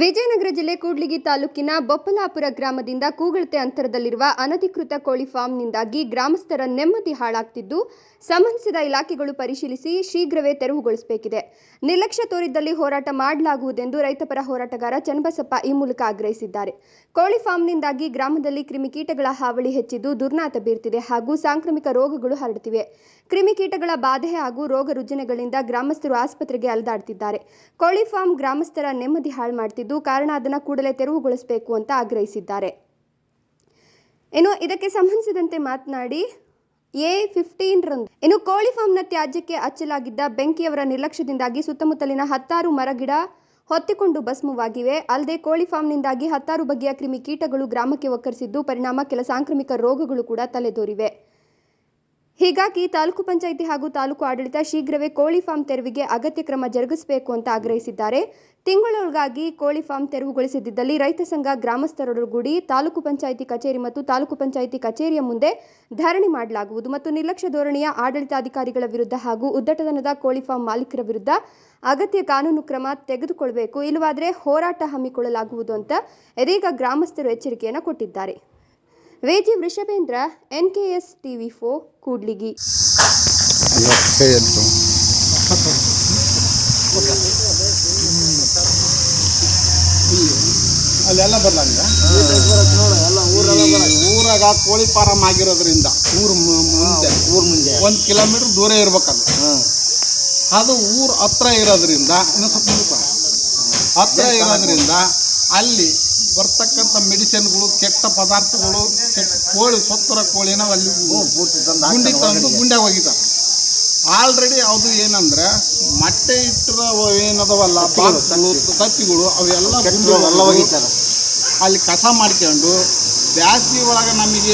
ವಿಜಯನಗರ ಜಿಲ್ಲೆ ಕೂಡ್ಲಿಗಿ ತಾಲೂಕಿನ ಬೊಪ್ಪಲಾಪುರ ಗ್ರಾಮದಿಂದ ಕೂಗಳತೆ ಅಂತರದಲ್ಲಿರುವ ಅನಧಿಕೃತ ಕೋಳಿ ಫಾರ್ಮ್ನಿಂದಾಗಿ ಗ್ರಾಮಸ್ಥರ ನೆಮ್ಮದಿ ಹಾಳಾಗ್ತಿದ್ದು, ಸಂಬಂಧಿಸಿದ ಇಲಾಖೆಗಳು ಪರಿಶೀಲಿಸಿ ಶೀಘ್ರವೇ ತೆರವುಗೊಳಿಸಬೇಕಿದೆ. ನಿರ್ಲಕ್ಷ್ಯ ತೋರಿದ್ದಲ್ಲಿ ಹೋರಾಟ ಮಾಡಲಾಗುವುದೆಂದು ರೈತಪರ ಹೋರಾಟಗಾರ ಚನ್ನಬಸಪ್ಪ ಈ ಮೂಲಕ ಆಗ್ರಹಿಸಿದ್ದಾರೆ. ಕೋಳಿ ಫಾರ್ಮ್ನಿಂದಾಗಿ ಗ್ರಾಮದಲ್ಲಿ ಕ್ರಿಮಿಕೀಟಗಳ ಹಾವಳಿ ಹೆಚ್ಚಿದ್ದು, ದುರ್ನಾತ ಬೀರ್ತಿದೆ ಹಾಗೂ ಸಾಂಕ್ರಾಮಿಕ ರೋಗಗಳು ಹರಡುತ್ತಿವೆ ಕ್ರಿಮಿಕೀಟಗಳ ಬಾಧೆ ಹಾಗೂ ರೋಗ ರುಜಿನಗಳಿಂದ ಗ್ರಾಮಸ್ಥರು ಆಸ್ಪತ್ರೆಗೆ ಅಲೆದಾಡ್ತಿದ್ದಾರೆ. ಕೋಳಿ ಫಾರ್ಮ್ ಗ್ರಾಮಸ್ಥರ ನೆಮ್ಮದಿ ಹಾಳು ಮಾಡ್ತಿದ್ದು ಕಾರಣ ಅದನ್ನು ಕೂಡಲೇ ತೆರವುಗೊಳಿಸಬೇಕು ಅಂತ ಆಗ್ರಹಿಸಿದ್ದಾರೆ. ಇನ್ನು ಇದಕ್ಕೆ ಸಂಬಂಧಿಸಿದಂತೆ ಮಾತನಾಡಿ, ಎ ಫಿಫ್ಟೀನ್ ರಂದು ಇನ್ನು ಕೋಳಿ ಫಾರ್ಮ್ನ ತ್ಯಾಜ್ಯಕ್ಕೆ ಹಚ್ಚಲಾಗಿದ್ದ ಬೆಂಕಿಯವರ ನಿರ್ಲಕ್ಷ್ಯದಿಂದಾಗಿ ಸುತ್ತಮುತ್ತಲಿನ ಹತ್ತಾರು ಮರಗಿಡ ಹೊತ್ತಿಕೊಂಡು ಭಸ್ಮವಾಗಿವೆ. ಅಲ್ಲದೆ ಕೋಳಿ ಫಾರ್ಮ್ನಿಂದಾಗಿ ಹತ್ತಾರು ಬಗೆಯ ಕ್ರಿಮಿಕೀಟಗಳು ಗ್ರಾಮಕ್ಕೆ ಒಕ್ಕರಿಸಿದ್ದು, ಪರಿಣಾಮ ಕೆಲ ಸಾಂಕ್ರಾಮಿಕ ರೋಗಗಳು ಕೂಡ ತಲೆದೋರಿವೆ. ಹೀಗಾಗಿ ತಾಲೂಕು ಪಂಚಾಯಿತಿ ಹಾಗೂ ತಾಲೂಕು ಆಡಳಿತ ಶೀಘ್ರವೇ ಕೋಳಿ ಫಾರ್ಮ್ ತೆರವಿಗೆ ಅಗತ್ಯ ಕ್ರಮ ಜರುಗಿಸಬೇಕು ಅಂತ ಆಗ್ರಹಿಸಿದ್ದಾರೆ. ತಿಂಗಳೊಳಗಾಗಿ ಕೋಳಿ ಫಾರ್ಮ್ ತೆರವುಗೊಳಿಸದಿದ್ದಲ್ಲಿ ರೈತ ಸಂಘ ಗ್ರಾಮಸ್ಥರೊಡಗೂಡಿ ತಾಲೂಕು ಪಂಚಾಯಿತಿ ಕಚೇರಿ ಮತ್ತು ತಾಲೂಕು ಪಂಚಾಯಿತಿ ಕಚೇರಿಯ ಮುಂದೆ ಧರಣಿ ಮಾಡಲಾಗುವುದು ಮತ್ತು ನಿರ್ಲಕ್ಷ್ಯ ಧೋರಣೆಯ ಆಡಳಿತಾಧಿಕಾರಿಗಳ ವಿರುದ್ಧ ಹಾಗೂ ಉದ್ದಟತನದ ಕೋಳಿ ಫಾರ್ಮ್ ಮಾಲೀಕರ ವಿರುದ್ಧ ಅಗತ್ಯ ಕಾನೂನು ಕ್ರಮ ತೆಗೆದುಕೊಳ್ಳಬೇಕು ಇಲ್ಲವಾದರೆ ಹೋರಾಟ ಹಮ್ಮಿಕೊಳ್ಳಲಾಗುವುದು ಅಂತ ಇದೀಗ ಗ್ರಾಮಸ್ಥರು ಎಚ್ಚರಿಕೆಯನ್ನು ಕೊಟ್ಟಿದ್ದಾರೆ. ವೇಜಿ ವೃಷಭೇಂದ್ರ ಎಸ್ ಟಿವಿ ಫೋ ಕೂಡ್ಲಿಗಿ. ವಿ ಹೇಳಿ ಅಂತ ಅಲ್ಲೆಲ್ಲ ಬರ್ಲಾಗ ಊರಾಗ ಕೋಳಿ ಫಾರಂ ಆಗಿರೋದ್ರಿಂದ ಊರು ಮುಂದೆ ಊರ್ ಮುಂದೆ. ಒಂದು ಕಿಲೋಮೀಟರ್ ದೂರ ಇರ್ಬೇಕಲ್ಲ. ಅದು ಊರು ಹತ್ರ ಇರೋದ್ರಿಂದ ಇನ್ನೂ ಸ್ವಲ್ಪ. ಹತ್ರ ಇರೋದ್ರಿಂದ ಅಲ್ಲಿ ಬರ್ತಕ್ಕಂಥ ಮೆಡಿಸಿನ್ಗಳು ಕೆಟ್ಟ ಪದಾರ್ಥಗಳು ಕೆಟ್ಟ ಕೋಳಿ ಸೊತ್ತರ ಕೋಳಿನ ಅಲ್ಲಿ ಗುಂಡಿ ತಂದು ಗುಂಡ್ಯಾಗ ಹೋಗಿದ್ದಾರೆ ಆಲ್ರೆಡಿ ಅದು ಏನಂದ್ರೆ ಮೊಟ್ಟೆ ಇಟ್ಟದ ಏನದವಲ್ಲ ಬಾಕ್ಸ್ಗಳು ತತ್ತಿಗಳು ಅವೆಲ್ಲ ಅಲ್ಲಿ ಕಸ ಮಾಡ್ಕೊಂಡು ಬ್ಯಾಸಿ ಒಳಗೆ ನಮಗೆ